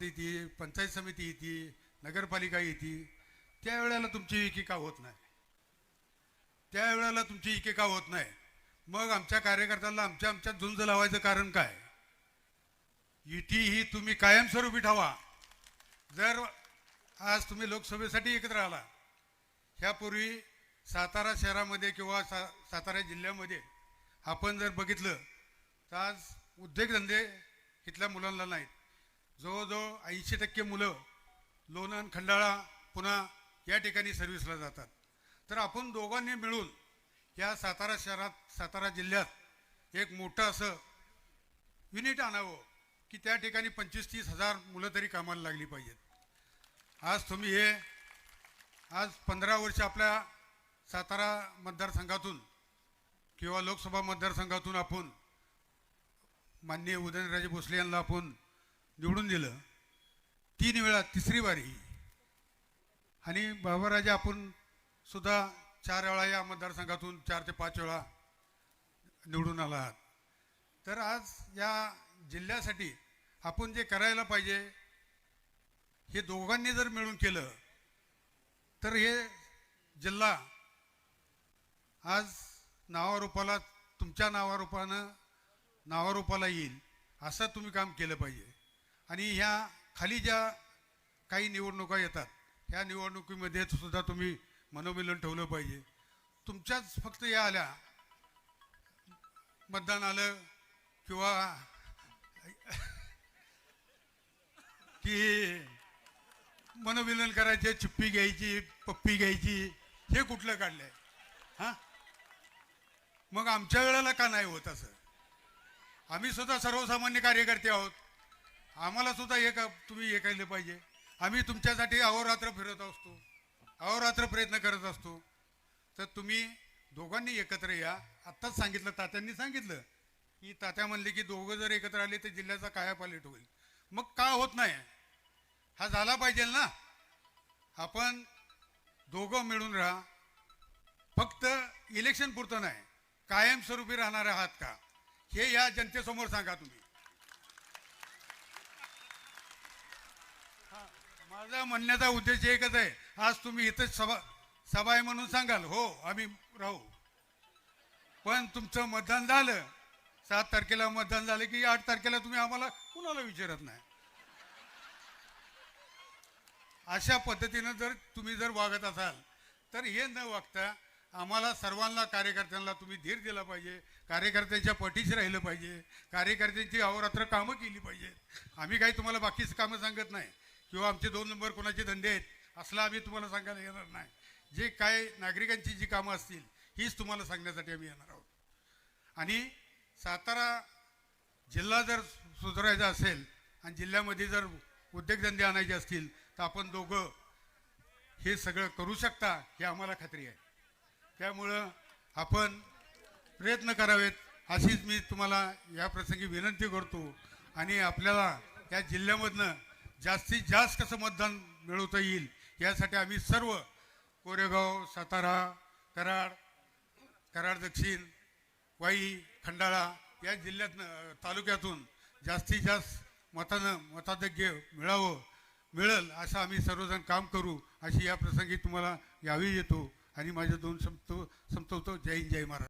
येते पंचायत समिती येते नगरपालिका येते त्यावेळेला तुमची एकेका होत नाही. त्यावेळेला तुमची एकेका होत नाही. मग आमच्या कार्यकर्त्यांना आमच्या आमच्यात झुंज लावायचं कारण काय? युती ही तुम्ही कायमस्वरूपी ठेवा. जर आज तुम्ही लोकसभेसाठी एकत्र आला ह्यापूर्वी सातारा शहरामध्ये किंवा सा सातारा जिल्ह्यामध्ये आपण जर बघितलं तर आज उद्योगधंदे इथल्या मुलांना नाहीत. जवळजवळ ऐंशी टक्के मुलं लोणंद खंडाळा पुन्हा या ठिकाणी सर्व्हिसला जातात. तर आपण दोघांनी मिळून या सातारा शहरात सातारा जिल्ह्यात एक मोठं असं युनिट आणावं की त्या ठिकाणी पंचवीस तीस हजार मुलं तरी कामाला लागली पाहिजेत. आज तुम्ही हे आज पंधरा वर्ष आपल्या सातारा मतदारसंघातून किंवा लोकसभा मतदारसंघातून आपण माननीय उदयनराजे भोसले यांना आपण निवडून दिलं. तीन वेळा तिसरी बारी आणि बाबाराजा आपण सुद्धा चार वेळा या मतदारसंघातून चार ते पाच वेळा निवडून आला आहात तर आज या जिल्ह्यासाठी आपण जे करायला पाहिजे हे दोघांनी जर मिळून केलं तर हे जिल्हा आज नावारूपाला तुमच्या नावारूपानं नावारूपाला येईल असं तुम्ही काम केलं पाहिजे. आणि ह्या खाली ज्या काही निवडणुका येतात ह्या निवडणुकीमध्ये सुद्धा तुम्ही मनोमिलन ठेवलं पाहिजे. तुमच्याच फक्त या आल्या. मतदान आलं किंवा की मनोमिलन करायचे चिप्पी घ्यायची पप्पी घ्यायची हे कुठलं काढलंय? हा? मग आमच्या वेळेला का नाही होत असं? आम्ही सुद्धा सर्वसामान्य कार्यकर्ते आहोत. आम्हाला सुद्धा एक तुम्ही हे केलं पाहिजे. आम्ही तुमच्यासाठी अहोरात्र फिरत असतो. अहोरात्र प्रयत्न करत असतो. तर तुम्ही दोघांनी एकत्र या. आत्ताच सांगितलं तात्यांनी सांगितलं की तात्या म्हणले की दोघं जर एकत्र आले तर जिल्ह्याचा कायापालट होईल. मग का होत नाही? हा झाला पाहिजे ना? आपण दोघं मिळून राहा. फक्त इलेक्शन पुरतं नाही. कायमस्वरूपी राहणार आहात का? हे या जनतेसमोर सांगा तुम्ही. माझा म्हणण्याचा उद्देश एकच आहे. आज तुम्ही इथं सभा सभा आहे म्हणून सांगाल. हो आम्ही राहू. पण तुमचं मतदान झालं सात तारखेला मतदान झालं की आठ तारखेला तुम्ही आम्हाला कुणाला विचारत नाही? अशा पद्धतीनं जर तुम्ही जर वागत असाल तर हे न वागता आम्हाला सर्वांना कार्यकर्त्यांना तुम्ही धीर दिला पाहिजे. कार्यकर्त्यांच्या पटीशी राहिलं पाहिजे. कार्यकर्त्यांची अहोरात्र कामं केली पाहिजेत. आम्ही काही तुम्हाला बाकीच कामं सांगत नाही. किंवा आमचे दोन नंबर कोणाचे धंदे आहेत असला आम्ही तुम्हाला सांगायला येणार नाही. जे काय नागरिकांची जी कामं असतील हीच तुम्हाला सांगण्यासाठी आम्ही येणार आहोत. आणि सातारा जिल्हा जर सुधारायचा असेल आणि जिल्ह्यामध्ये जर उद्योगधंदे आणायचे असतील तर आपण दोघं हे सगळं करू शकता हे आम्हाला खात्री आहे. त्यामुळं आपण प्रयत्न करावेत. अशीच मी तुम्हाला या प्रसंगी विनंती करतो आणि आपल्याला या जिल्ह्यामधनं जास्तीत जास्त कसं मतदान मिळवता येईल यासाठी आम्ही सर्व कोरेगाव सातारा कराड कराड दक्षिण वाई खंडाळा या जिल्ह्यात तालुक्यातून जास्तीत जास्त मतानं मताधिक्य मिळावं मिळेल असं आम्ही सर्वजण काम करू अशी या प्रसंगी तुम्हाला यावी येतो. आणि माझ्या दोन संपतो संपवतो जय हिंद जय महाराज